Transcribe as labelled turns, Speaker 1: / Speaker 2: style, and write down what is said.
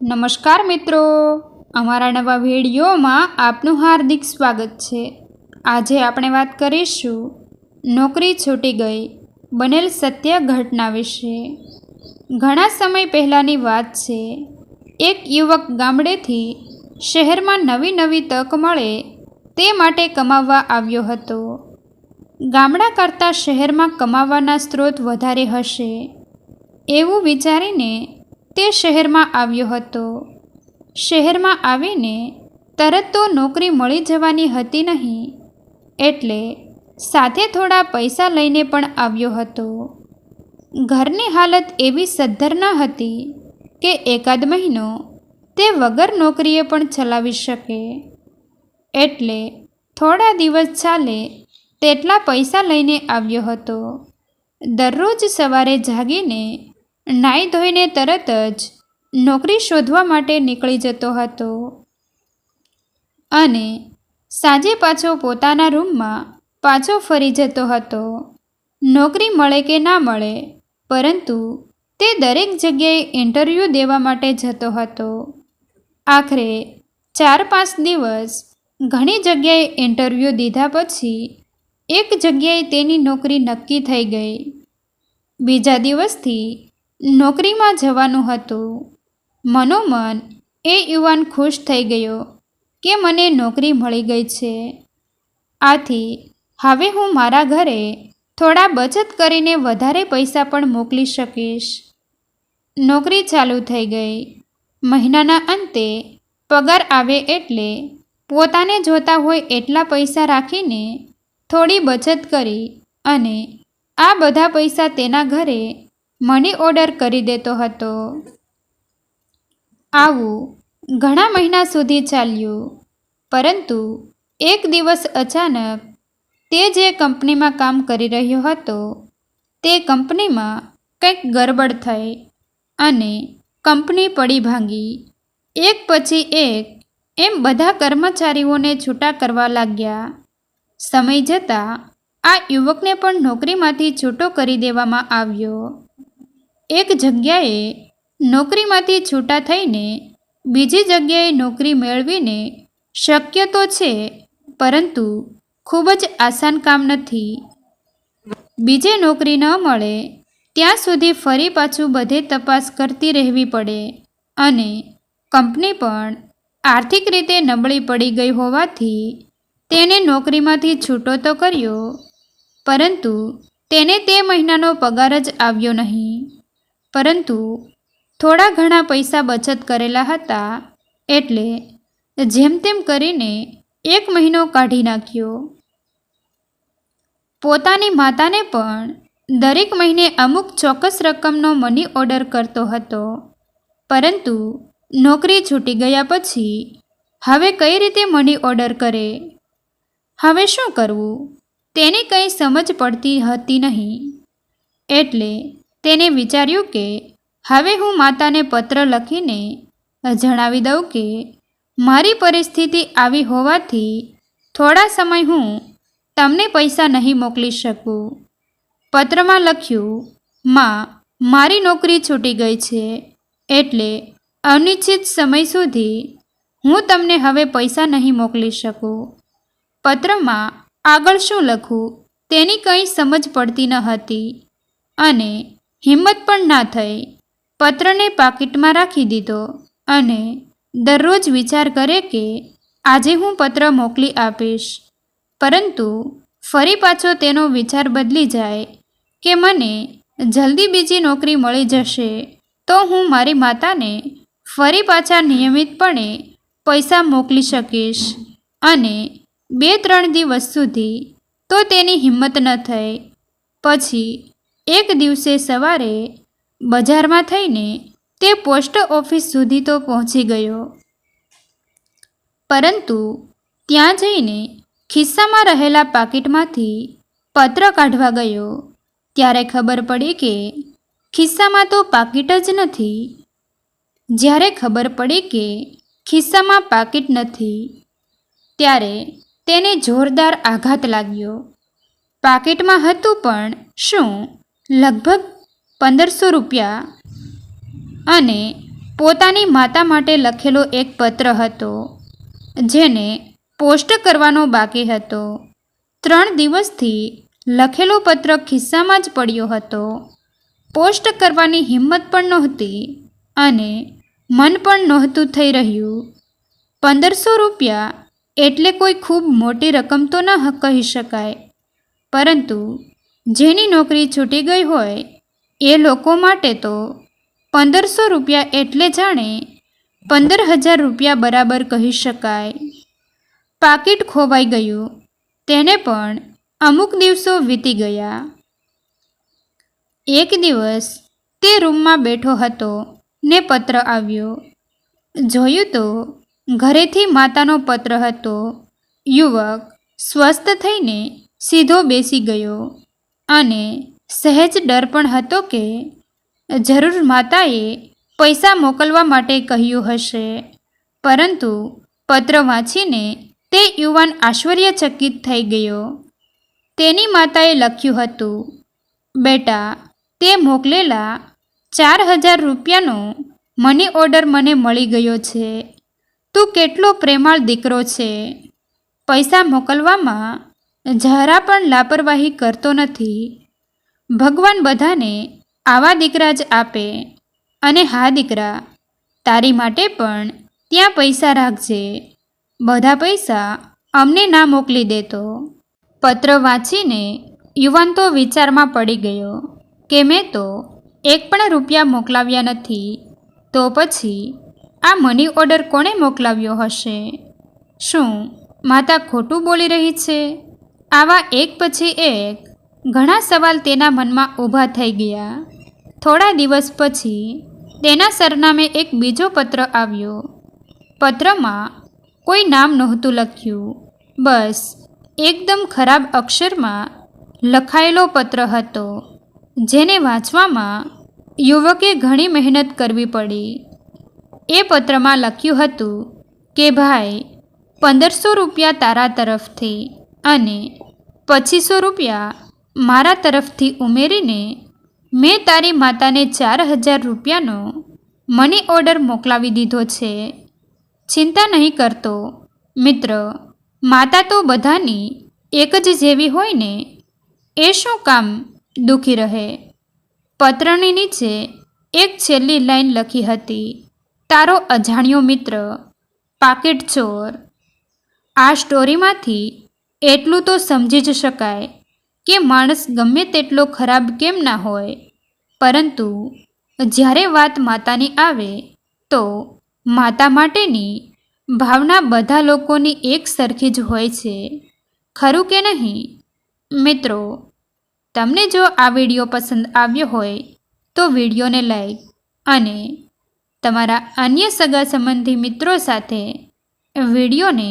Speaker 1: નમસ્કાર મિત્રો. અમારા નવા વિડીયોમાં આપનું હાર્દિક સ્વાગત છે. આજે આપણે વાત કરીશું નોકરી છૂટી ગઈ, બનેલ સત્ય ઘટના વિશે. ઘણા સમય પહેલાંની વાત છે, એક યુવક ગામડેથી શહેરમાં નવી નવી તક મળે તે માટે કમાવવા આવ્યો હતો. ગામડા કરતાં શહેરમાં કમાવાના સ્ત્રોત વધારે હશે, એવું વિચારીને તે શહેરમાં આવ્યો હતો. શહેરમાં આવીને તરત તો નોકરી મળી જવાની હતી નહીં, એટલે સાથે થોડા પૈસા લઈને પણ આવ્યો હતો. ઘરની હાલત એવી સદ્ધર ન હતી કે એકાદ મહિનો તે વગર નોકરીએ પણ ચલાવી શકે. એટલે થોડા દિવસ ચાલે તેટલા પૈસા લઈને આવ્યો હતો. દરરોજ સવારે જાગીને નાહી ધોઈને તરત જ નોકરી શોધવા માટે નીકળી જતો હતો. અને સાંજે પાછો પોતાના રૂમમાં પાછો ફરી જતો હતો. નોકરી મળે કે ના મળે, પરંતુ તે દરેક જગ્યાએ ઇન્ટરવ્યૂ દેવા માટે જતો હતો. આખરે ચાર પાંચ દિવસ ઘણી જગ્યાએ ઇન્ટરવ્યૂ દીધા પછી એક જગ્યાએ તેની નોકરી નક્કી થઈ ગઈ. બીજા દિવસથી નોકરીમાં જવાનું હતું. મનોમન એ યુવાન ખુશ થઈ ગયો કે મને નોકરી મળી ગઈ છે. આથી, હવે હું મારા ઘરે થોડા બચત કરીને વધારે પૈસા પણ મોકલી શકીશ. નોકરી ચાલુ થઈ ગઈ. મહિનાના અંતે પગાર આવે એટલે પોતાને જોતા હોય એટલા પૈસા રાખીને થોડી બચત કરી અને આ બધા પૈસા તેના ઘરે મની ઓર્ડર કરી દેતો હતો. આવું ઘણા મહિના સુધી ચાલ્યું, પરંતુ એક દિવસ અચાનક તે જે કંપનીમાં કામ કરી રહ્યો હતો, તે કંપનીમાં કંઈક ગરબડ થઈ અને કંપની પડી ભાંગી. એક પછી એક એમ બધા કર્મચારીઓને છૂટા કરવા લાગ્યા. સમય જતાં આ યુવકને પણ નોકરીમાંથી છૂટો કરી દેવામાં આવ્યો. એક જગ્યાએ નોકરીમાંથી છૂટા થઈને બીજી જગ્યાએ નોકરી મેળવીને શક્ય તો છે, પરંતુ ખૂબ જ આસાન કામ નથી. બીજે નોકરી ન મળે, ત્યાં સુધી ફરી પાછું બધે તપાસ કરતી રહેવી પડે અને કંપની પણ આર્થિક રીતે નબળી પડી ગઈ હોવાથી તેને નોકરીમાંથી છૂટો તો કર્યો, પરંતુ તેને તે મહિનાનો પગાર જ આવ્યો નહીં. પરંતુ થોડા ઘણા પૈસા બચત કરેલા હતા એટલે જેમ તેમ કરીને એક મહિનો કાઢી નાખ્યો. પોતાની માતાને પણ દરેક મહિને અમુક ચોક્કસ રકમનો મની ઓર્ડર કરતો હતો. પરંતુ નોકરી છૂટી ગયા પછી હવે કઈ રીતે મની ઓર્ડર કરે? હવે શું કરવું? તેની કંઈ સમજ પડતી હતી નહીં. એટલે તેને વિચાર્યું કે, હવે હું માતાને પત્ર લખીને જણાવી દઉં કે, મારી પરિસ્થિતિ આવી હોવાથી થોડા સમય હું તમને પૈસા નહીં મોકલી શકું. પત્રમાં લખ્યું, માં, મારી નોકરી છૂટી ગઈ છે, એટલે અનિશ્ચિત સમય સુધી હું તમને હવે પૈસા નહીં મોકલી શકું. પત્રમાં આગળ શું લખું તેની કંઈ સમજ પડતી ન હતી. અને હિંમત પણ ના થઈ. પત્રને પાકીટમાં રાખી દીધો અને દરરોજ વિચાર કરે કે આજે હું પત્ર મોકલી આપીશ. પરંતુ ફરી પાછો તેનો વિચાર બદલી જાય કે મને જલ્દી બીજી નોકરી મળી જશે તો હું મારી માતાને ફરી પાછા નિયમિતપણે પૈસા મોકલી શકીશ અને બે ત્રણ દિવસ સુધી તો તેની હિંમત ન થઈ. પછી એક દિવસે સવારે બજારમાં થઈને તે પોસ્ટ ઓફિસ સુધી તો પહોંચી ગયો. પરંતુ ત્યાં જઈને ખિસ્સામાં રહેલા પાકીટમાંથી પત્ર કાઢવા ગયો. ત્યારે ખબર પડી કે ખિસ્સામાં તો પાકીટ જ નથી. જ્યારે ખબર પડી કે ખિસ્સામાં પાકીટ નથી, ત્યારે તેને જોરદાર આઘાત લાગ્યો. પાકીટમાં હતું પણ શું? લગભગ પંદરસો રૂપિયા. અને પોતાની માતા માટે લખેલો એક પત્ર હતો, જેને પોસ્ટ કરવાનો બાકી હતો. ત્રણ દિવસથી લખેલો પત્ર ખિસ્સામાં જ પડ્યો હતો. પોસ્ટ કરવાની હિંમત પણ નહોતી અને મન પણ નહોતું થઈ રહ્યું. પંદરસો રૂપિયા એટલે કોઈ ખૂબ મોટી રકમ તો ન કહી શકાય. પરંતુ જેની નોકરી છૂટી ગઈ હોય, એ લોકો માટે તો પંદરસો રૂપિયા એટલે જાણે પંદર હજાર રૂપિયા બરાબર કહી શકાય. પાકીટ ખોવાઈ ગયું, તેને પણ અમુક દિવસો વીતી ગયા. એક દિવસ તે રૂમમાં બેઠો હતો ને પત્ર આવ્યો. જોયું તો ઘરેથી માતાનો પત્ર હતો. યુવક સ્વસ્થ થઈને સીધો બેસી ગયો. અને સહેજ ડર પણ હતો કે જરૂર માતાએ પૈસા મોકલવા માટે કહ્યું હશે. પરંતુ પત્ર વાંચીને તે યુવાન આશ્ચર્યચકિત થઈ ગયો. તેની માતાએ લખ્યું હતું, બેટા, તે મોકલેલા ચાર હજાર રૂપિયાનો મની ઓર્ડર મને મળી ગયો છે. તું કેટલો પ્રેમાળ દીકરો છે. પૈસા મોકલવામાં જરા પણ લાપરવાહી કરતો નથી. ભગવાન બધાને આવા દીકરા જ આપે. અને હા દીકરા, તારી માટે પણ ત્યાં પૈસા રાખજે. બધા પૈસા અમને ના મોકલી દેતો પત્ર વાંચીને યુવાન તો વિચારમાં પડી ગયો કે મેં તો એક પણ રૂપિયા મોકલાવ્યા નથી. તો પછી આ મની ઓર્ડર કોણે મોકલાવ્યો હશે? શું માતા ખોટું બોલી રહી છે? આવા એક પછી એક ઘણા સવાલ તેના મનમાં ઊભા થઈ ગયા. થોડા દિવસ પછી તેના સરનામે એક બીજો પત્ર આવ્યો. પત્રમાં કોઈ નામ નહોતું લખ્યું. બસ એકદમ ખરાબ અક્ષરમાં લખાયેલો પત્ર હતો, જેને વાંચવામાં યુવકે ઘણી મહેનત કરવી પડી. એ પત્રમાં લખ્યું હતું કે, ભાઈ, પંદરસો રૂપિયા તારા તરફથી અને પચીસો રૂપિયા મારા તરફથી ઉમેરીને મેં તારી માતાને ચાર હજાર રૂપિયાનો મની ઓર્ડર મોકલાવી દીધો છે. ચિંતા નહીં કરતો. મિત્ર, માતા તો બધાની એક જ જેવી હોય ને, એ શું કામ દુઃખી રહે? પત્રની નીચે એક છેલ્લી લાઈન લખી હતી, તારો અજાણ્યો મિત્ર, પાકેટ ચોર. આ સ્ટોરીમાંથી એટલું તો સમજી જ શકાય કે માણસ ગમે તેટલો ખરાબ કેમ ના હોય. પરંતુ જ્યારે વાત માતાની આવે, તો માતા માટેની ભાવના બધા લોકોની એક સરખી જ હોય છે. ખરું કે નહીં? મિત્રો, તમને જો આ વીડિયો પસંદ આવ્યો હોય, તો વિડીયોને લાઈક અને તમારા અન્ય સગા સંબંધી મિત્રો સાથે વિડીયોને